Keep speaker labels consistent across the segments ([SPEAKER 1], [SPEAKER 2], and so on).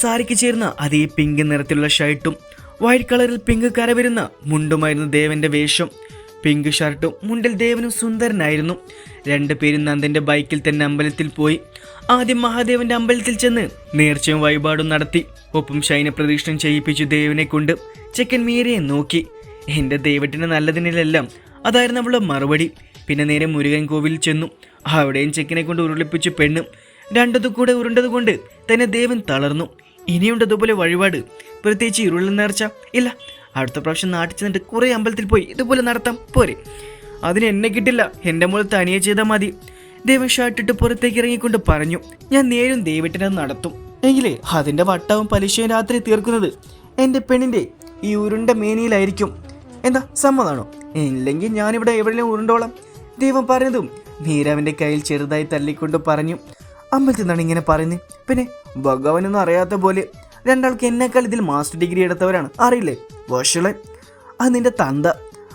[SPEAKER 1] സാരിക്ക് ചേർന്ന അതേ പിങ്ക് നിറത്തിലുള്ള ഷർട്ടും വൈറ്റ് കളറിൽ പിങ്ക് കര വരുന്ന മുണ്ടുമായിരുന്നു ദേവന്റെ വേഷം പിങ്ക് ഷർട്ടും മുണ്ടിൽ ദേവനും സുന്ദരനായിരുന്നു. രണ്ടുപേരും നന്ദന്റെ ബൈക്കിൽ തന്നെ അമ്പലത്തിൽ പോയി. ആദ്യം മഹാദേവന്റെ അമ്പലത്തിൽ ചെന്ന് നേർച്ചയും വഴിപാടും നടത്തി. ഒപ്പം ശൈന പ്രദക്ഷിണം ചെയ്യിപ്പിച്ചു ദേവനെ കൊണ്ട് ചെക്കൻ മീരയെ നോക്കി. എന്റെ ദൈവത്തിന് നല്ലതിനെല്ലാം അതായിരുന്നു അവളുടെ മറുപടി. പിന്നെ നേരെ മുരുകൻ കോവിലിൽ ചെന്നു. അവിടെയും ചെക്കനെ കൊണ്ട് ഉരുളിപ്പിച്ചു പെണ്ണും രണ്ടതു കൂടെ ഉരുണ്ടതുകൊണ്ട് തന്നെ ദേവൻ തളർന്നു. ഇനിയുണ്ട് അതുപോലെ വഴിപാട്. പ്രത്യേകിച്ച് ഇരുളിൽ നേർച്ച. ഇല്ല അടുത്ത പ്രാവശ്യം നാട്ടിൽ ചെന്നിട്ട് കുറേ അമ്പലത്തിൽ പോയി ഇതുപോലെ നടത്താം. പോരെ. അതിന് എന്നെ കിട്ടില്ല. എന്റെ മോൾ തനിയെ ചെയ്താൽ മതി. ദൈവം ഷർട്ടിട്ട് പുറത്തേക്ക് ഇറങ്ങിക്കൊണ്ട് പറഞ്ഞു ഞാൻ നേരും ദൈവത്തിനത് നടത്തും. എങ്കിലേ അതിന്റെ വട്ടവും പലിശയും രാത്രി തീർക്കുന്നത്. എന്റെ പെണ്ണിന്റെ ഈ ഉരുണ്ട മേനിയിലായിരിക്കും. എന്താ സമ്മതാണോ? ഇല്ലെങ്കിൽ ഞാനിവിടെ എവിടെയും ഉരുണ്ടോളാം. ദൈവം പറഞ്ഞതും നീരാവിന്റെ കയ്യിൽ ചെറുതായി തല്ലിക്കൊണ്ട് പറഞ്ഞു അമ്പലത്തിൽ നിന്നാണ് ഇങ്ങനെ പറയുന്നത് പിന്നെ ഭഗവാനൊന്നും അറിയാത്ത പോലെ രണ്ടാൾക്ക് എന്നെക്കാൾ ഇതിൽ മാസ്റ്റർ ഡിഗ്രി എടുത്തവരാണ്. അറിയില്ലേ? വഷളൻ അത് നിന്റെ തന്ത.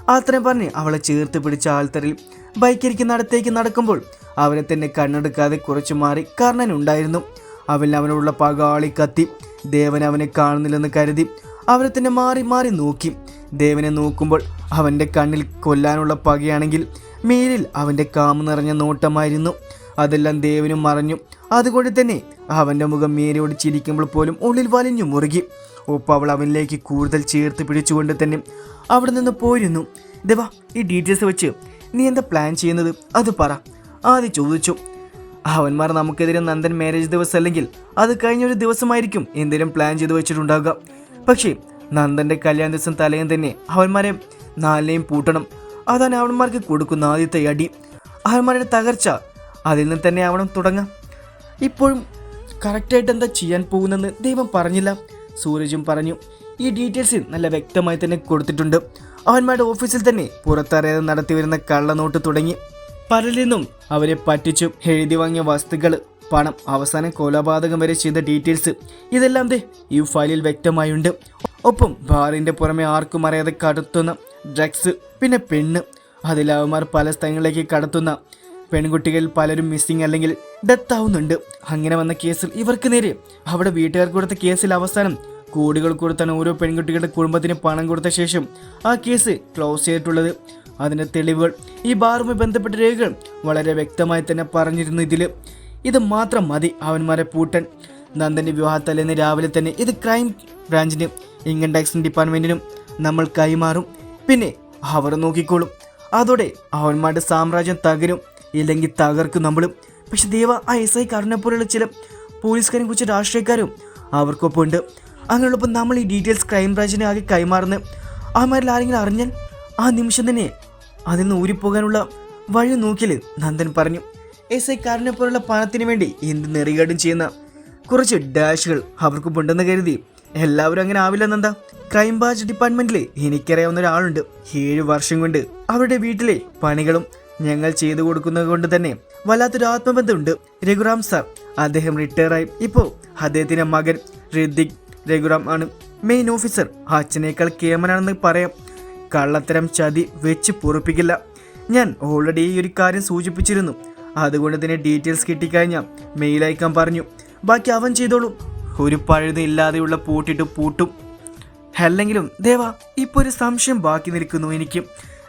[SPEAKER 1] അത്രയും പറഞ്ഞ് അവളെ ചേർത്ത് പിടിച്ച ആൾത്തറിൽ ബൈക്കിരിക്കുന്നിടത്തേക്ക് നടക്കുമ്പോൾ അവനെ തന്നെ കണ്ണെടുക്കാതെ കുറച്ചു മാറി കർണൻ ഉണ്ടായിരുന്നു. അവൻ അവനോടുള്ള പകാളി കത്തി. ദേവൻ അവനെ കാണുന്നില്ലെന്ന് കരുതി അവനെ തന്നെ മാറി മാറി നോക്കി. ദേവനെ നോക്കുമ്പോൾ അവന്റെ കണ്ണിൽ കൊല്ലാനുള്ള പകയാണെങ്കിൽ മേലിൽ അവന്റെ കാമ നിറഞ്ഞ നോട്ടമായിരുന്നു. അതെല്ലാം ദേവനും മറഞ്ഞു. അതുകൊണ്ട് തന്നെ അവന്റെ മുഖം മേരിയോട് ചിരിക്കുമ്പോൾ പോലും ഉള്ളിൽ വലിഞ്ഞു മുറുകി. ഒപ്പം അവൾ അവനിലേക്ക് കൂടുതൽ ചേർത്ത് പിടിച്ചുകൊണ്ട് തന്നെ അവിടെ നിന്ന് പോയിരുന്നു ദേവാ ഈ ഡീറ്റെയിൽസ് വെച്ച് നീ എന്താ പ്ലാൻ ചെയ്യുന്നത്? അത് പറ. ആദ്യം ചോദിച്ചു. അവന്മാർ നമുക്കെതിരെ നന്ദൻ മാരേജ് ദിവസം അല്ലെങ്കിൽ അത് കഴിഞ്ഞൊരു ദിവസമായിരിക്കും എന്തെങ്കിലും പ്ലാൻ ചെയ്ത് വെച്ചിട്ടുണ്ടാകുക പക്ഷേ നന്ദന്റെ കല്യാണ ദിവസം തലേന്ന് തന്നെ അവന്മാരെ നാലിനെയും പൂട്ടണം. അതാണ് അവന്മാർക്ക് കൊടുക്കുന്ന ആദ്യത്തെ അടി. അവന്മാരുടെ തകർച്ച അതിൽ നിന്ന് തന്നെ ആവണം തുടങ്ങാം. ഇപ്പോഴും കറക്റ്റായിട്ട് എന്താ ചെയ്യാൻ പോകുന്നെന്ന് ദൈവം പറഞ്ഞില്ല. സൂരജും പറഞ്ഞു ഈ ഡീറ്റെയിൽസ് നല്ല വ്യക്തമായി തന്നെ കൊടുത്തിട്ടുണ്ട്. അവന്മാരുടെ ഓഫീസിൽ തന്നെ പുറത്തറിയാതെ നടത്തി വരുന്ന കള്ളനോട്ട് തുടങ്ങി. പലരിൽ നിന്നും അവരെ പറ്റിച്ചു എഴുതി വാങ്ങിയ വസ്തുക്കൾ പണം അവസാനം കൊലപാതകം വരെ ചെയ്ത ഡീറ്റെയിൽസ് ഇതെല്ലാം ദേ ഈ ഫയലിൽ വ്യക്തമായുണ്ട്. ഒപ്പം ബാറിന്റെ പുറമെ ആർക്കും അറിയാതെ കടത്തുന്ന ഡ്രഗ്സ് പിന്നെ പെണ്ണ്. അതിൽ അവന്മാർ പല സ്ഥലങ്ങളിലേക്ക് കടത്തുന്ന പെൺകുട്ടികളിൽ പലരും മിസ്സിംഗ് അല്ലെങ്കിൽ ഡെത്ത് ആവുന്നുണ്ട്. അങ്ങനെ വന്ന കേസിൽ ഇവർക്ക് നേരെ അവിടെ വീട്ടുകാർക്ക് കൊടുത്ത കേസിൽ അവസാനം കോടികൾ കൊടുത്താണ് ഓരോ പെൺകുട്ടികളുടെ കുടുംബത്തിന് പണം കൊടുത്ത ശേഷം ആ കേസ് ക്ലോസ് ചെയ്തിട്ടുള്ളത്. അതിന്റെ തെളിവുകൾ ഈ ബാറുമായി ബന്ധപ്പെട്ട രേഖകൾ വളരെ വ്യക്തമായി തന്നെ പറഞ്ഞിരുന്നു ഇതിൽ. ഇത് മാത്രം മതി അവന്മാരെ പൂട്ടൻ. നന്ദന്റെ വിവാഹത്തലേന്ന് രാവിലെ തന്നെ ഇത് ക്രൈം ബ്രാഞ്ചിനും ഇൻകം ടാക്സ് ഡിപ്പാർട്ട്മെന്റിനും നമ്മൾ കൈമാറും. പിന്നെ അവർ നോക്കിക്കോളും. അതോടെ അവന്മാരുടെ സാമ്രാജ്യം തകരും. ഇല്ലെങ്കിൽ തകർക്കും നമ്മളും. പക്ഷെ ദേവ ആ എസ് ഐ കരുണെ പോലെയുള്ള ചില പോലീസുകാരും കുറിച്ച് രാഷ്ട്രീയക്കാരും അവർക്കൊപ്പം ഉണ്ട്. അങ്ങനെയുള്ളപ്പോൾ നമ്മൾ ഈ ഡീറ്റെയിൽസ് ക്രൈം ബ്രാഞ്ചിനെ ആകെ കൈമാറുന്ന അവന്മാരിൽ ആരെങ്കിലും അറിഞ്ഞാൽ ആ നിമിഷം തന്നെ അതിൽ നിന്ന് ഊരിപ്പോകാനുള്ള വഴി നോക്കിൽ നന്ദൻ പറഞ്ഞു. എസ് ഐ കാരനെ പോലുള്ള പണത്തിന് വേണ്ടി എന്ത് നെറികേടും ചെയ്യുന്ന കുറച്ച് ഡാഷുകൾ അവർക്ക് ഉണ്ടെന്ന് കരുതി. എല്ലാവരും അങ്ങനെ ആവില്ലെന്നെന്താ ക്രൈം ബ്രാഞ്ച് ഡിപ്പാർട്ട്മെന്റിൽ എനിക്കറിയാവുന്ന ഒരാളുണ്ട്. ഏഴ് വർഷം കൊണ്ട് അവരുടെ വീട്ടിലെ പണികളും ഞങ്ങൾ ചെയ്തു കൊടുക്കുന്നത് കൊണ്ട് തന്നെ വല്ലാത്തൊരു ആത്മബന്ധമുണ്ട്. രഘുറാം സാർ അദ്ദേഹം റിട്ടയറായി ഇപ്പോൾ അദ്ദേഹത്തിന്റെ മകൻ ഋതിക് രഘുറാം ആണ്. മെയിൻ ഓഫീസർ അച്ഛനേക്കാൾ കേമനാണെന്ന് പറയാം. കള്ളത്തരം ചതി വെച്ച് പൊറപ്പിക്കില്ല. ഞാൻ ഓൾറെഡി ഈ ഒരു കാര്യം സൂചിപ്പിച്ചിരുന്നു. അതുകൊണ്ട് തന്നെ ഡീറ്റെയിൽസ് കിട്ടിക്കഴിഞ്ഞാൽ മെയിൽ അയക്കാൻ പറഞ്ഞു. ബാക്കി അവൻ ചെയ്തോളും. ഒരു പഴുത് ഇല്ലാതെയുള്ള പൂട്ടിട്ട് പൂട്ടും. അല്ലെങ്കിലും ദേവ ഇപ്പോൾ ഒരു സംശയം ബാക്കി നിൽക്കുന്നു എനിക്ക്.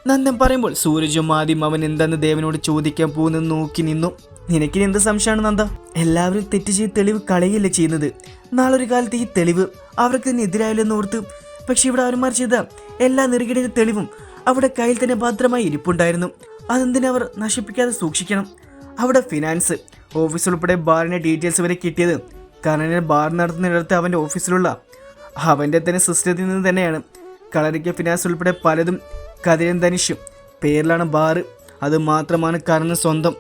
[SPEAKER 1] നന്ദൻ പറയുമ്പോൾ സൂരജും ആദ്യം അവൻ എന്തെന്ന് ദേവനോട് ചോദിക്കാൻ പോകുന്നത് നോക്കി നിന്നു. നിനക്കിന് എന്ത് സംശയമാണ് നന്ദ? എല്ലാവരും തെറ്റ് ചെയ്ത് തെളിവ് കളയല്ലേ ചെയ്യുന്നത്. നാളൊരു കാലത്ത് ഈ തെളിവ് അവർക്ക് തന്നെ എതിരായാലെന്ന് ഓർത്ത് പക്ഷെ ഇവിടെ അവന്മാർ ചെയ്ത എല്ലാ നെറുകിടയുടെ തെളിവും അവിടെ കയ്യിൽ തന്നെ ഭദ്രമായി ഇരിപ്പുണ്ടായിരുന്നു. അതെന്തിനെ അവർ നശിപ്പിക്കാതെ സൂക്ഷിക്കണം? അവിടെ ഫിനാൻസ് ഓഫീസ് ഉൾപ്പെടെ ബാറിന്റെ ഡീറ്റെയിൽസ് വരെ കിട്ടിയത് കാരണം ബാർ നടത്തുന്നിടത്ത് അവന്റെ ഓഫീസിലുള്ള അവന്റെ തന്നെ സിസ്റ്റത്തിൽ നിന്ന് തന്നെയാണ്. കളരിക്ക ഫിനാൻസ് ഉൾപ്പെടെ പലതും കതിരൻ ധനുഷും. പേരിലാണ് ബാറ്. അത് മാത്രമാണ് കർണന് സ്വന്തം.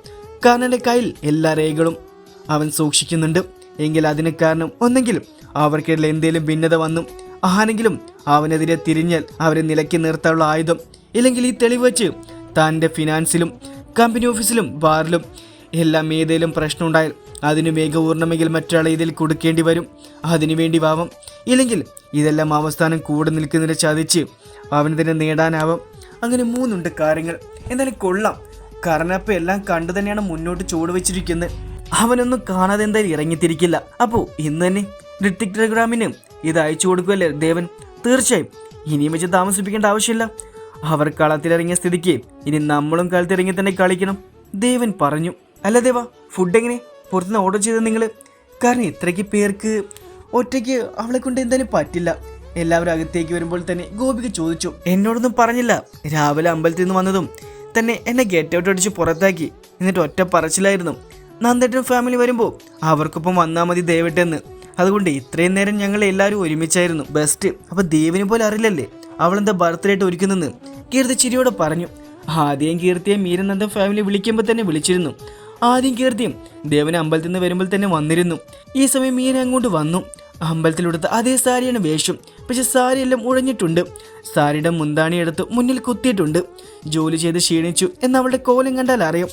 [SPEAKER 1] കർണന്റെ കയ്യിൽ എല്ലാ രേഖകളും അവൻ സൂക്ഷിക്കുന്നുണ്ട്. എങ്കിൽ അതിന് കാരണം ഒന്നെങ്കിലും അവർക്കിടയിൽ എന്തെങ്കിലും ഭിന്നത വന്നു. ആരെങ്കിലും അവനെതിരെ തിരിഞ്ഞാൽ അവരെ നിലയ്ക്ക് നിർത്താനുള്ള ആയുധം. ഇല്ലെങ്കിൽ ഈ തെളിവ് വെച്ച് തന്റെ ഫിനാൻസിലും കമ്പനി ഓഫീസിലും ബാറിലും എല്ലാം ഏതെങ്കിലും പ്രശ്നമുണ്ടായാൽ അതിനു മികവൂർണമെങ്കിൽ മറ്റൊരാളെ ഇതിൽ കൊടുക്കേണ്ടി വരും. അതിനുവേണ്ടി വാവം ഇല്ലെങ്കിൽ ഇതെല്ലാം അവസാനം കൂടെ നിൽക്കുന്നതിനെ ചതിച്ച് അവന് തന്നെ നേടാനാവാം. അങ്ങനെ മൂന്നുണ്ട് കാര്യങ്ങൾ. എന്തായാലും കൊള്ളാം. കർണപ്പ എല്ലാം കണ്ടു തന്നെയാണ് മുന്നോട്ട് ചുവട് വെച്ചിരിക്കുന്നത്. അവനൊന്നും കാണാതെ എന്തായാലും ഇറങ്ങിത്തിരിക്കില്ല. അപ്പോൾ ഇന്ന് തന്നെ ഋത്തിക് ടെലഗ്രാമിന് ഇത് അയച്ചു കൊടുക്കുമല്ലേ ദേവൻ? തീർച്ചയായും. ഇനിയും വെച്ച് താമസിപ്പിക്കേണ്ട ആവശ്യമില്ല. അവർ കളത്തിലിറങ്ങിയ സ്ഥിതിക്ക് ഇനി നമ്മളും കളത്തിലിറങ്ങി തന്നെ കളിക്കണം. ദേവൻ പറഞ്ഞു. അല്ല ദേവ ഫുഡ് എങ്ങനെ? പുറത്തുനിന്ന് ഓർഡർ ചെയ്തത് നിങ്ങൾ കാരണം ഇത്രയ്ക്ക് പേർക്ക് ഒറ്റയ്ക്ക് അവളെ കൊണ്ട് എന്തായാലും പറ്റില്ല. എല്ലാവരും അകത്തേക്ക് വരുമ്പോൾ തന്നെ ഗോപിക ചോദിച്ചു എന്നോടൊന്നും പറഞ്ഞില്ല. രാവിലെ അമ്പലത്തിൽ നിന്ന് വന്നതും തന്നെ എന്നെ ഗെറ്റ് ഔട്ട് അടിച്ച് പുറത്താക്കി. എന്നിട്ട് ഒറ്റ പറച്ചിലായിരുന്നു. നന്ദേട്ടൻ ഫാമിലി വരുമ്പോൾ അവർക്കൊപ്പം വന്നാൽ മതി ദയവിട്ടെന്ന് അതുകൊണ്ട് ഇത്രയും നേരം ഞങ്ങൾ എല്ലാവരും ഒരുമിച്ചായിരുന്നു. ബെസ്റ്റ് അപ്പോൾ ദേവിനെ പോലെ അറിയില്ലല്ലേ? അവളെന്താ ബർത്ത്ഡേ ആയിട്ട് ഒരുക്കുന്നെന്ന് കീർത്തി ചിരിയോടെ പറഞ്ഞു ആദ്യം കീർത്തിയെ മീരനന്ദൻ ഫാമിലി വിളിക്കുമ്പോൾ തന്നെ വിളിച്ചിരുന്നു. ആദ്യം കീർത്തിയും ദേവന് അമ്പലത്തിൽ നിന്ന് വരുമ്പോൾ തന്നെ വന്നിരുന്നു. ഈ സമയം മീന അങ്ങോട്ട് വന്നു. അമ്പലത്തിലെടുത്ത് അതേ സാരിയാണ് വേഷം. പക്ഷെ സാരിയെല്ലാം ഉഴഞ്ഞിട്ടുണ്ട്. സാരിയുടെ മുന്താണി എടുത്ത് മുന്നിൽ കുത്തിയിട്ടുണ്ട്. ജോലി ചെയ്ത് ക്ഷീണിച്ചു എന്ന് അവളുടെ കോലം കണ്ടാൽ അറിയാം.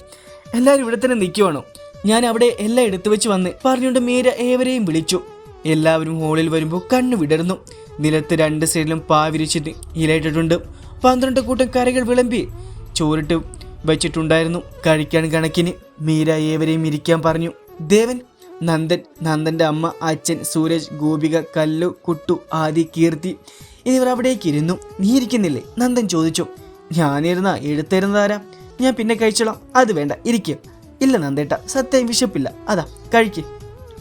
[SPEAKER 1] എല്ലാവരും ഇവിടെ തന്നെ നിൽക്കുവാണോ ഞാൻ അവിടെ എല്ലാം എടുത്തു വെച്ച് വന്ന് പറഞ്ഞുകൊണ്ട് മീര ഏവരെയും വിളിച്ചു. എല്ലാവരും ഹോളിൽ വരുമ്പോൾ കണ്ണു വിടർന്നു. നിലത്ത് രണ്ട് സൈഡിലും പാവിരിച്ചിട്ട് ഇലയിട്ടിട്ടുണ്ട്. പന്ത്രണ്ട് കൂട്ടം കറികൾ വിളമ്പി ചോറിട്ട് വെച്ചിട്ടുണ്ടായിരുന്നു. കഴിക്കാൻ കണക്കിന് മീര ഏവരെയും ഇരിക്കാൻ പറഞ്ഞു. ദേവൻ നന്ദൻ നന്ദന്റെ അമ്മ അച്ഛൻ സൂരജ് ഗോപിക കല്ലു കുട്ടു ആദി കീർത്തി എന്നിവർ അവിടേക്ക് ഇരുന്നു. നീ ഇരിക്കുന്നില്ലേ? നന്ദൻ ചോദിച്ചു. ഞാനിരുന്ന എഴുത്തരുന്നതാരാ ഞാൻ പിന്നെ കഴിച്ചോളാം. അത് വേണ്ട ഇരിക്കും. ഇല്ല നന്ദേട്ട സത്യം വിശപ്പില്ല. അതാ കഴിക്ക്.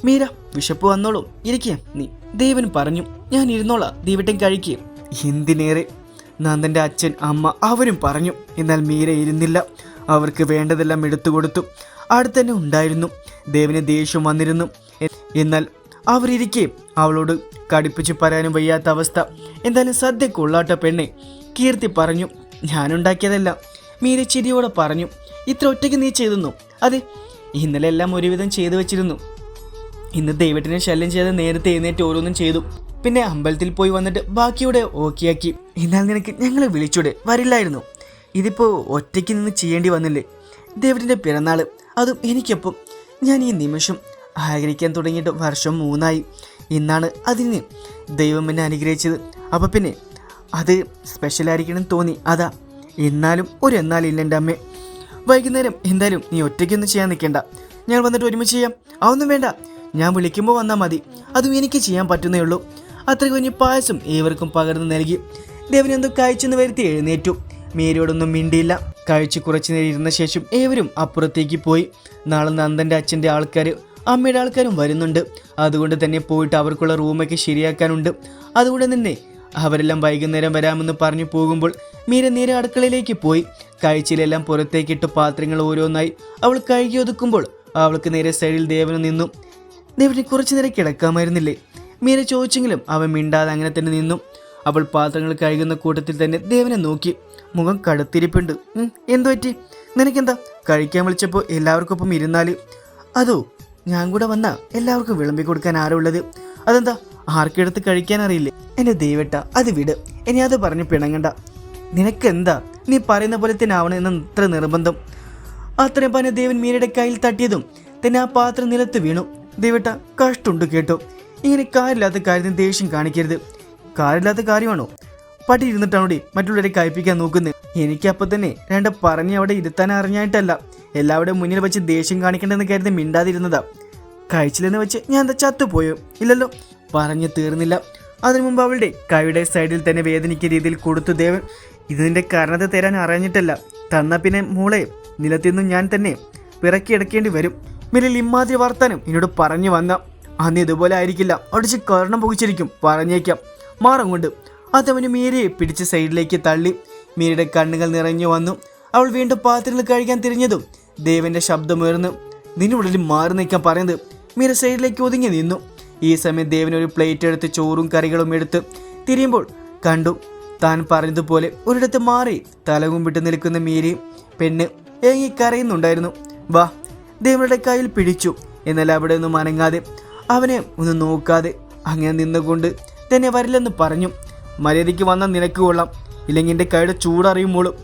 [SPEAKER 1] മീര വിശപ്പ് വന്നോളൂ. ഇരിക്കുക നീ ദേവൻ പറഞ്ഞു. ഞാൻ ഇരുന്നോളാം. ദീവട്ടൻ കഴിക്കുക എന്തിനേറെ? നന്ദന്റെ അച്ഛൻ അമ്മ അവരും പറഞ്ഞു. എന്നാൽ മീര ഇരുന്നില്ല. അവർക്ക് വേണ്ടതെല്ലാം എടുത്തു കൊടുത്തു അടുത്ത് തന്നെ ഉണ്ടായിരുന്നു. ദേവിന് ദേഷ്യം വന്നിരുന്നു. എന്നാൽ അവരിരിക്കെ. അവളോട് കടിപ്പിച്ച് പറയാനും വയ്യാത്ത അവസ്ഥ. എന്തായാലും സദ്യ കൊള്ളാട്ട പെണ്ണെ. കീർത്തി പറഞ്ഞു ഞാനുണ്ടാക്കിയതല്ല. മീര ചിരിയോടെ പറഞ്ഞു ഇത്ര ഒറ്റയ്ക്ക് നീ ചെയ്തെന്നു? അതെ ഇന്നലെ എല്ലാം ഒരുവിധം ചെയ്തു വെച്ചിരുന്നു. ഇന്ന് ദൈവത്തിനെ ശല്യം ചെയ്ത് നേരത്തെ എഴുന്നേറ്റ് ഓരോന്നും ചെയ്തു. പിന്നെ അമ്പലത്തിൽ പോയി വന്നിട്ട് ബാക്കിയുടെ ഓക്കെയാക്കി. എന്നാൽ നിനക്ക് ഞങ്ങളെ വിളിച്ചൂടെ? വരില്ലായിരുന്നു. ഇതിപ്പോൾ ഒറ്റയ്ക്ക് നിന്ന് ചെയ്യേണ്ടി വന്നില്ലേ? ദൈവത്തിന്റെ പിറന്നാൾ. അതും എനിക്കൊപ്പം. ഞാൻ ഈ നിമിഷം ആഗ്രഹിക്കാൻ തുടങ്ങിയിട്ട് വർഷം മൂന്നായി. ഇന്നാണ് അതിന് ദൈവം എന്നെ അനുഗ്രഹിച്ചത്. അപ്പം പിന്നെ അത് സ്പെഷ്യലായിരിക്കണം തോന്നി. അതാ എന്നാലും ഒരു എന്നാലില്ല എന്റെ അമ്മേ. വൈകുന്നേരം എന്തായാലും നീ ഒറ്റയ്ക്കൊന്നും ചെയ്യാൻ നിൽക്കേണ്ട. ഞാൻ വന്നിട്ട് ഒരുമിച്ച് ചെയ്യാം. അതൊന്നും വേണ്ട. ഞാൻ വിളിക്കുമ്പോൾ വന്നാൽ മതി. അതും എനിക്ക് ചെയ്യാൻ പറ്റുന്നേ ഉള്ളൂ. അത്ര കുഞ്ഞ് പായസം ഏവർക്കും പകർന്നു നൽകി. ദേവനെന്തോ കഴിച്ചെന്ന് വരുത്തി എഴുന്നേറ്റു. മേരിയോടൊന്നും മിണ്ടിയില്ല. കഴിച്ച് കുറച്ച് നേരം ഇരുന്ന ശേഷം ഏവരും അപ്പുറത്തേക്ക് പോയി. നാളെ നന്ദന്റെ അച്ഛന്റെ ആൾക്കാർ അമ്മയുടെ ആൾക്കാരും വരുന്നുണ്ട്. അതുകൊണ്ട് തന്നെ പോയിട്ട് അവർക്കുള്ള റൂമൊക്കെ ശരിയാക്കാനുണ്ട്. അതുകൊണ്ട് തന്നെ അവരെല്ലാം വൈകുന്നേരം വരാമെന്ന് പറഞ്ഞു പോകുമ്പോൾ മീര നേരെ അടുക്കളയിലേക്ക് പോയി. കഴിച്ചിലെല്ലാം പുറത്തേക്കിട്ട് പാത്രങ്ങൾ ഓരോന്നായി. അവൾ കഴുകി ഒതുക്കുമ്പോൾ അവൾക്ക് നേരെ സൈഡിൽ ദേവന് നിന്നു. ദേവന് കുറച്ചു നേരം കിടക്കാമായിരുന്നില്ലേ? മീര ചോദിച്ചെങ്കിലും അവൻ മിണ്ടാതെ അങ്ങനെ തന്നെ നിന്നു. അവൾ പാത്രങ്ങൾ കഴുകുന്ന കൂട്ടത്തിൽ തന്നെ ദേവനെ നോക്കി. മുഖം കടുത്തിരിപ്പുണ്ട്. എന്തു പറ്റി? നിനക്കെന്താ? കഴിക്കാൻ വിളിച്ചപ്പോൾ എല്ലാവർക്കൊപ്പം ഇരുന്നാൽ? അതോ ഞാൻ കൂടെ വന്ന എല്ലാവർക്കും വിളമ്പി കൊടുക്കാൻ ആരുള്ളത് അതെന്താ? ആർക്കെടുത്ത് കഴിക്കാൻ അറിയില്ലേ? എന്നെ ദൈവട്ട അത് വിട്. ഇനി അത് പറഞ്ഞ് പിണങ്ങണ്ട. നിനക്കെന്താ? നീ പറയുന്ന പോലെ തന്നെ ഇത്ര നിർബന്ധം. അത്രയും പറഞ്ഞ ദേവൻ മീനയുടെ കയ്യിൽ തട്ടിയതും തന്നെ ആ പാത്രം നിലത്ത് വീണു. ദൈവട്ട കഷ്ടുണ്ട് കേട്ടോ. ഇങ്ങനെ കാര്യമില്ലാത്ത കാര്യത്തിന് ദേഷ്യം കാണിക്കരുത്. കാര്യമില്ലാത്ത കാര്യമാണോ? പട്ടി ഇരുന്നിട്ടാണോടി മറ്റുള്ളവരെ കഴിപ്പിക്കാൻ നോക്കുന്നത്? എനിക്കപ്പോൾ തന്നെ രണ്ട് പറഞ്ഞ് അവിടെ ഇരുത്താൻ അറിഞ്ഞായിട്ടല്ല. എല്ലാവരുടെ മുന്നിൽ വെച്ച് ദേഷ്യം കാണിക്കണ്ടെന്ന് കരുതി മിണ്ടാതിരുന്നതാ. കഴിച്ചില്ലെന്ന് വെച്ച് ഞാൻ എന്താ ചത്തുപോയോ? ഇല്ലല്ലോ. പറഞ്ഞു തീർന്നില്ല. അതിനു മുമ്പ് അവളുടെ കൈയുടെ സൈഡിൽ തന്നെ വേദനിക്കുന്ന രീതിയിൽ കൊടുത്തു ദേവൻ. ഇതിന്റെ കാരണത്തെ തരാൻ അറിഞ്ഞിട്ടല്ല. തന്ന പിന്നെ മോളെ നിലത്തിന്നും ഞാൻ തന്നെ പിറക്കിയെടുക്കേണ്ടി വരും. മിലിൽ ഇമ്മാതിരി വർത്താനം എന്നോട് പറഞ്ഞു വന്ന. അന്ന് ഇതുപോലെ ആയിരിക്കില്ല. അടിച്ച് കാരണം പൊകിച്ചിരിക്കും. പറഞ്ഞേക്കാം. മാറങ്ങോട്ട് അതവന് മീരയെ പിടിച്ച് സൈഡിലേക്ക് തള്ളി. മീരയുടെ കണ്ണുകൾ നിറഞ്ഞു വന്നു. അവൾ വീണ്ടും പാത്രങ്ങൾ കഴിക്കാൻ തിരിഞ്ഞതും ദേവന്റെ ശബ്ദമുയർന്നു. നിന്നുള്ളിൽ മാറി നിൽക്കാൻ പറയുന്നത് മീര സൈഡിലേക്ക് ഒതുങ്ങി നിന്നു. ഈ സമയം ദേവൻ ഒരു പ്ലേറ്റ് എടുത്ത് ചോറും കറികളും എടുത്ത് തിരിയുമ്പോൾ കണ്ടു. താൻ പറഞ്ഞതുപോലെ ഒരിടത്ത് മാറി തലകുമ്പിട്ട് നിൽക്കുന്ന മീരയും പെണ്ണ് ഏങ്ങി കരയുന്നുണ്ടായിരുന്നു. വാ. ദേവനുടെ കയ്യിൽ പിടിച്ചു. എന്നാൽ അവിടെ ഒന്നും അനങ്ങാതെ അവനെ ഒന്ന് നോക്കാതെ അങ്ങനെ നിന്നുകൊണ്ട് തന്നെ വരില്ലെന്ന് പറഞ്ഞു. മര്യാദയ്ക്ക് വന്നാൽ നിനക്ക് കൊള്ളാം. ഇല്ലെങ്കിൽ എന്റെ കൈയുടെ ചൂടറിയുമ്പോളും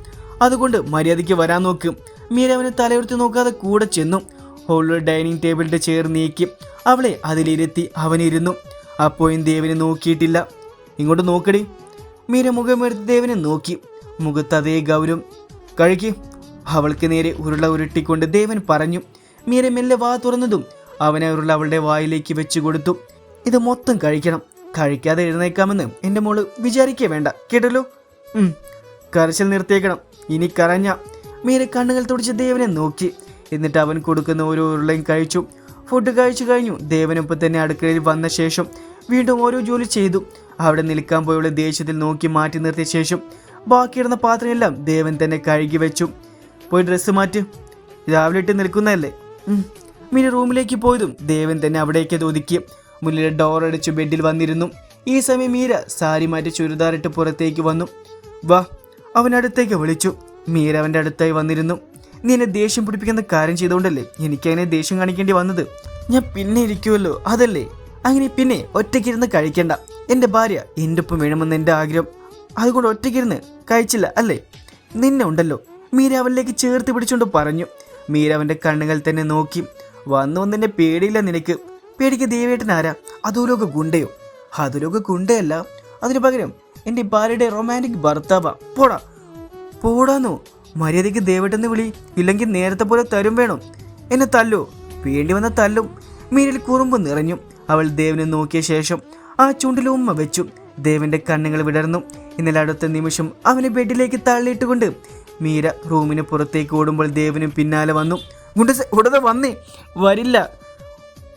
[SPEAKER 1] അതുകൊണ്ട് മര്യാദയ്ക്ക് വരാൻ നോക്കും. മീര അവനെ തലയുർത്തി നോക്കാതെ കൂടെ ചെന്നു. ഹോളിലെ ഡൈനിങ് ടേബിളിന്റെ ചെയർ നീക്കി. അവളെ അതിലിരുത്തി അവനിരുന്നു. അപ്പോഴും ദേവനെ നോക്കിയിട്ടില്ല. ഇങ്ങോട്ട് നോക്കടി. മീര മുഖമെടുത്ത് ദേവനെ നോക്കി. മുഖത്ത് അതേ ഗൗരവം. കഴുകി. അവൾക്ക് നേരെ ഉരുള ഉരുട്ടിക്കൊണ്ട് ദേവൻ പറഞ്ഞു. മീര മെല്ലെ വാ തുറന്നതും അവനെ ഉരുള അവളുടെ വായിലേക്ക് വെച്ചു കൊടുത്തു. ഇത് മൊത്തം കഴിക്കണം. കഴിക്കാതെ എഴുന്നേക്കാമെന്ന് എന്റെ മോൾ വിചാരിക്കേ വേണ്ട. കേട്ടല്ലോ? കരച്ചിൽ നിർത്തിയേക്കണം. ഇനി കരഞ്ഞ മീര കണ്ണുകൾ തുടിച്ച് ദേവനെ നോക്കി. എന്നിട്ട് അവൻ കൊടുക്കുന്ന ഓരോ ഉരുളയും കഴിച്ചു. ഫുഡ് കഴിച്ചു കഴിഞ്ഞു. ദേവനൊപ്പം തന്നെ അടുക്കളയിൽ വന്ന ശേഷം വീണ്ടും ഓരോ ജോലി ചെയ്തു. അവിടെ നിൽക്കാൻ പോയുള്ള ദേഷ്യത്തിൽ നോക്കി മാറ്റി നിർത്തിയ ശേഷം ബാക്കിയിടുന്ന പാത്രമെല്ലാം ദേവൻ തന്നെ കഴുകി വെച്ചു. പോയി ഡ്രസ്സ് മാറ്റ്. രാവിലെ ഇട്ട് നിൽക്കുന്നതല്ലേ. മീന റൂമിലേക്ക് പോയതും ദേവൻ തന്നെ അവിടേക്ക് ഒതുക്കി. മുന്നിലെ ഡോർ അടിച്ച് ബെഡിൽ വന്നിരുന്നു. ഈ സമയം മീര സാരി മാറ്റി ചുരിദാറിട്ട് പുറത്തേക്ക് വന്നു. വാ അവൻ അടുത്തേക്ക് വിളിച്ചു. മീര അവന്റെ അടുത്തായി വന്നിരുന്നു. നീ എന്നെ ദേഷ്യം പിടിപ്പിക്കുന്ന കാര്യം ചെയ്തുകൊണ്ടല്ലേ എനിക്കങ്ങനെ ദേഷ്യം കാണിക്കേണ്ടി വന്നത്? ഞാൻ പിന്നെ ഇരിക്കുമല്ലോ അതല്ലേ? അങ്ങനെ പിന്നെ ഒറ്റയ്ക്കിരുന്ന് കഴിക്കണ്ട. എന്റെ ഭാര്യ എന്റെ ഒപ്പം വേണമെന്ന് എന്റെ ആഗ്രഹം. അതുകൊണ്ട് ഒറ്റയ്ക്കിരുന്ന് കഴിച്ചില്ല അല്ലേ? നിന്നെ ഉണ്ടല്ലോ. മീര അവനിലേക്ക് ചേർത്ത് പിടിച്ചുകൊണ്ട് പറഞ്ഞു. മീര അവന്റെ കണ്ണുകൾ തന്നെ നോക്കി. വന്നു വന്നെന്നെ പേടിയില്ല നിനക്ക്. പേടിക്ക് ദേവേട്ടൻ ആരാ? അതുലോക ഗുണ്ടയോ? അതുലോക ഗുണ്ടയല്ല. അതിനു പകരം എന്റെ ഭാര്യയുടെ റൊമാന്റിക് ഭർത്താവ. പോടാ. പോടാന്നോ? മര്യാദയ്ക്ക് ദേവട്ടെന്ന് വിളി. ഇല്ലെങ്കിൽ നേരത്തെ പോലെ തരും വേണം? എന്നെ തല്ലോ. വേണ്ടി വന്ന തല്ലും. മീനിൽ കുറുമ്പ് നിറഞ്ഞു. അവൾ ദേവനെ നോക്കിയ ശേഷം ആ ചുണ്ടിൽ ഉമ്മ വെച്ചു. ദേവന്റെ കണ്ണുകൾ വിടർന്നു. ഇന്നലെ അടുത്ത നിമിഷം അവനെ ബെഡിലേക്ക് തള്ളിയിട്ടുകൊണ്ട് മീര റൂമിന് പുറത്തേക്ക് ഓടുമ്പോൾ ദേവനും പിന്നാലെ വന്നു. ഗുണ്ടസ് ഉടനെ വന്നേ. വരില്ല.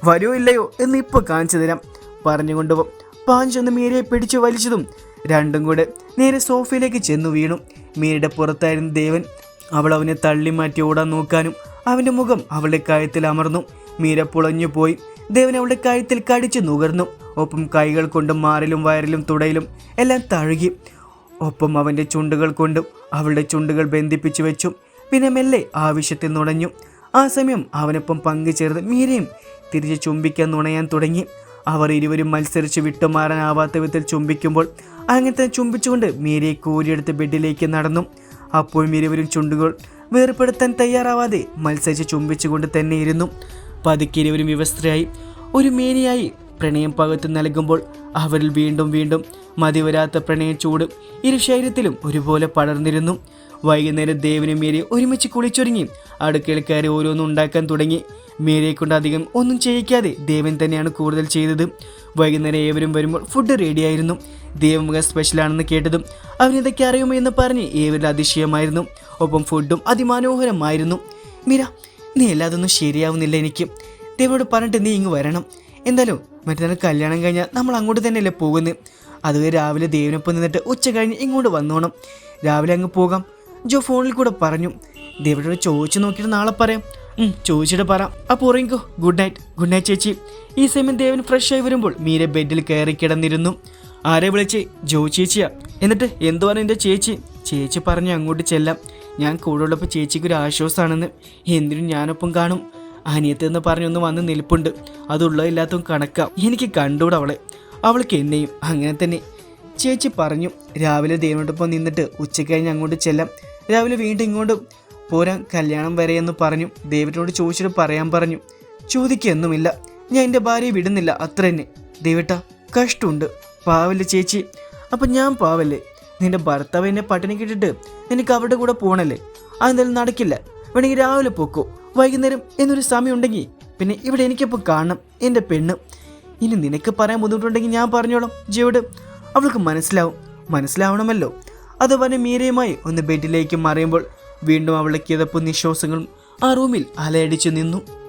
[SPEAKER 1] വരുമോ ഇല്ലയോ എന്ന് ഇപ്പൊ കാണിച്ചു തരാം. പറഞ്ഞുകൊണ്ട് പാഞ്ചൊന്ന് മീരയെ പിടിച്ചു വലിച്ചതും രണ്ടും കൂടെ നേരെ സോഫയിലേക്ക് ചെന്നു വീണു. മീരയുടെ പുറത്തായിരുന്നു ദേവൻ. അവൾ അവനെ തള്ളി മാറ്റി ഓടാൻ നോക്കാനും അവന്റെ മുഖം അവളുടെ കഴുത്തിൽ അമർന്നു. മീര പുളഞ്ഞു പോയി. ദേവൻ അവളുടെ കഴുത്തിൽ കടിച്ചു നുകർന്നു. ഒപ്പം കൈകൾ കൊണ്ടും മാറിലും വയറിലും തുടയിലും എല്ലാം തഴുകി. ഒപ്പം അവന്റെ ചുണ്ടുകൾ കൊണ്ടും അവളുടെ ചുണ്ടുകൾ ബന്ധിപ്പിച്ചു വെച്ചു. പിന്നെ മെല്ലെ ആവശ്യത്തിൽ നുടഞ്ഞു ആ സമയം അവനൊപ്പം പങ്കുചേർന്ന് മീരയും തിരിച്ച് ചുംബിക്കാൻ നുണയാൻ തുടങ്ങി. അവർ ഇരുവരും മത്സരിച്ച് വിട്ടുമാറാനാവാത്ത വിധത്തിൽ ചുംബിക്കുമ്പോൾ അങ്ങനത്തെ ചുംബിച്ചുകൊണ്ട് മീരയെ കോരിയെടുത്ത് ബെഡിലേക്ക് നടന്നു. അപ്പോഴും ഇരുവരും ചുണ്ടുകൾ വേർപ്പെടുത്താൻ തയ്യാറാവാതെ മത്സരിച്ച് ചുംബിച്ചുകൊണ്ട് തന്നെ ഇരുന്നു. പതുക്കെ ഇരുവരും വിവസ്ത്രയായി. ഒരു മേനിയായി പ്രണയം പകത്ത് നൽകുമ്പോൾ അവരിൽ വീണ്ടും വീണ്ടും മതിവരാത്ത പ്രണയ ചൂട് ഇരു ശരീരത്തിലും ഒരുപോലെ പടർന്നിരുന്നു. വൈകുന്നേരം ദേവനും മേരി ഒരുമിച്ച് കുളിച്ചൊരുങ്ങി. അടുക്കളക്കാരെ ഓരോന്നും ഉണ്ടാക്കാൻ തുടങ്ങി. മേരിയെ കൊണ്ട് അധികം ഒന്നും ചെയ്യിക്കാതെ ദേവൻ തന്നെയാണ് കൂടുതൽ ചെയ്തത്. വൈകുന്നേരം ഏവരും വരുമ്പോൾ ഫുഡ് റെഡിയായിരുന്നു ദേവമുഖ സ്പെഷ്യലാണെന്ന് കേട്ടതും അവനിതൊക്കെ അറിയുമോ എന്ന് പറഞ്ഞ് ഏവരിൽ അതിശയമായിരുന്നു. ഒപ്പം ഫുഡും അതിമനോഹരമായിരുന്നു. മീര നീ എല്ലാതൊന്നും ശരിയാവുന്നില്ല എനിക്ക്. ദേവോട് പറഞ്ഞിട്ട് നീ ഇങ്ങ് വരണം. എന്തായാലും മറ്റന്നാൾ കല്യാണം കഴിഞ്ഞാൽ നമ്മൾ അങ്ങോട്ട് തന്നെയല്ലേ പോകുന്നത് അതുവരെ രാവിലെ ദേവനൊപ്പം നിന്നിട്ട് ഉച്ച കഴിഞ്ഞ് ഇങ്ങോട്ട് വന്നോണം. രാവിലെ അങ്ങ് പോകാം. ജോ ഫോണിൽ കൂടെ പറഞ്ഞു. ദേവനോട് ചോദിച്ചു നോക്കിയിട്ട് നാളെ പറയാം. ചോദിച്ചിട്ട് പറ. അപ്പോൾ ഉറങ്ങിക്കോ. ഗുഡ് നൈറ്റ് ഗുഡ് നൈറ്റ് ചേച്ചി. ഈ സമയം ദേവൻ ഫ്രഷ് ആയി വരുമ്പോൾ മീര ബെഡിൽ കയറി കിടന്നിരുന്നു. ആരെ വിളിച്ച്? ജോ ചേച്ചിയാ. എന്നിട്ട് എന്തുവാണ് എന്റെ ചേച്ചി? ചേച്ചി പറഞ്ഞു അങ്ങോട്ട് ചെല്ലാം. ഞാൻ കൂടെ ഉള്ളപ്പോൾ ചേച്ചിക്ക് ഒരു ആശ്വാസമാണെന്ന് എന്തിനും ഞാനൊപ്പം കാണും. അനിയത്ത് എന്ന് പറഞ്ഞൊന്ന് വന്ന് നിൽപ്പുണ്ട്. അതുള്ള ഇല്ലാത്തതും കണക്കാം. എനിക്ക് കണ്ടൂടെ അവളെ. അവൾക്ക് എന്നെയും അങ്ങനെ തന്നെ. ചേച്ചി പറഞ്ഞു രാവിലെ ദേവനോടൊപ്പം നിന്നിട്ട് ഉച്ചക്കഴിഞ്ഞ് അങ്ങോട്ട് ചെല്ലാം. രാവിലെ വീണ്ടും ഇങ്ങോട്ട്. പോരാൻ കല്യാണം വരെ എന്ന് പറഞ്ഞു. ദേവിട്ടിനോട് ചോദിച്ചിട്ട് പറയാൻ പറഞ്ഞു. ചോദിക്കൊന്നുമില്ല ഞാൻ എന്റെ ഭാര്യയെ വിടുന്നില്ല അത്ര തന്നെ. ദേവട്ട കഷ്ടമുണ്ട്. പാവല്ലേ ചേച്ചി? അപ്പം ഞാൻ പാവല്ലേ? നിന്റെ ഭർത്താവ് എന്നെ പട്ടിണി കിട്ടിട്ട് നിനക്ക് അവരുടെ കൂടെ പോകണല്ലേ അതെന്തായാലും നടക്കില്ല. വേണമെങ്കിൽ രാവിലെ പോക്കോ. വൈകുന്നേരം എന്നൊരു സമയം ഉണ്ടെങ്കിൽ പിന്നെ ഇവിടെ എനിക്കപ്പോൾ കാണണം. എന്റെ പെണ്ണ്. ഇനി നിനക്ക് പറയാൻ ബുദ്ധിമുട്ടുണ്ടെങ്കിൽ ഞാൻ പറഞ്ഞോളാം. ജിയോട് അവൾക്ക് മനസ്സിലാവും. മനസ്സിലാവണമല്ലോ. അത് പറഞ്ഞ് മീരയുമായി ഒന്ന് ബെഡിലേക്ക് മറിയുമ്പോൾ വീണ്ടും അവളെ കിതപ്പും നിശ്വാസങ്ങളും ആ റൂമിൽ അലയടിച്ചു നിന്നു